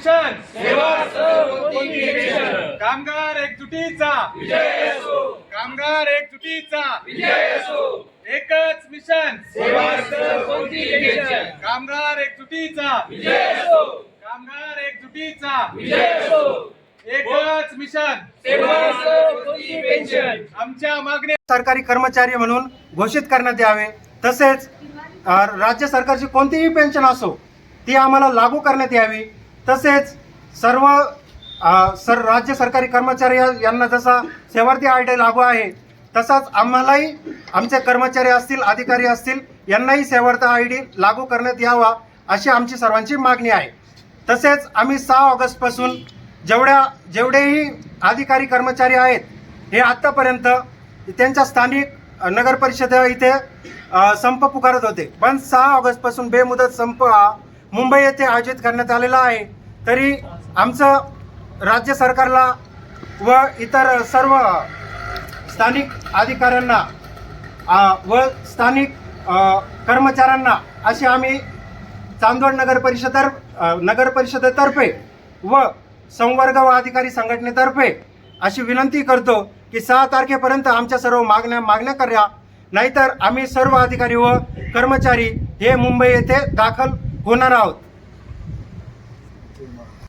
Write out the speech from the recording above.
Mission. सेवा pension कामगार एकजुटीचा. विजय असो. कामगार एकजुटीचा. विजय असो. एकच मिशन. सेवा पेन्शन कामगार एकजुटीचा. विजय असो. कामगार एकजुटीचा. विजय असो. एकच मिशन. सेवा कोणती पेन्शन आमच्या मागण्या सरकारी कर्मचारी म्हणून घोषित करण्यात यावे. तसेच राज्य सरकारची कोणतीही पेन्शन असो ती आम्हाला लागू करण्यात यावी. तसेच सर्व सर राज्य सरकारी कर्मचारी यांना जसा सेवार्थी आय डी लागू आहे तसाच आम्हालाही आमचे कर्मचारी असतील अधिकारी असतील यांनाही सेवार्थ आय डी लागू करण्यात यावा अशी आमची सर्वांची मागणी आहे. तसेच आम्ही सहा ऑगस्टपासून जेवढ्या जेवढेही अधिकारी कर्मचारी आहेत हे आत्तापर्यंत त्यांच्या स्थानिक अ, नगर परिषद इथे संप पुकारत होते. पण सहा ऑगस्टपासून बेमुदत संप हा मुंबई येथे आयोजित करण्यात आलेला आहे. तरी आमचं राज्य सरकारला व इतर सर्व स्थानिक अधिकाऱ्यांना व स्थानिक कर्मचाऱ्यांना अशी आम्ही चांदवड नगर परिषदर नगर परिषदेतर्फे व संवर्ग व अधिकारी संघटनेतर्फे अशी विनंती करतो की सहा तारखेपर्यंत आमच्या सर्व मागण्या मागण्या करा. नाहीतर आम्ही सर्व अधिकारी व कर्मचारी हे मुंबई येथे दाखल होणार आहोत. ಮಾಡ್ತೀವಿ ಮಾಡೋಣ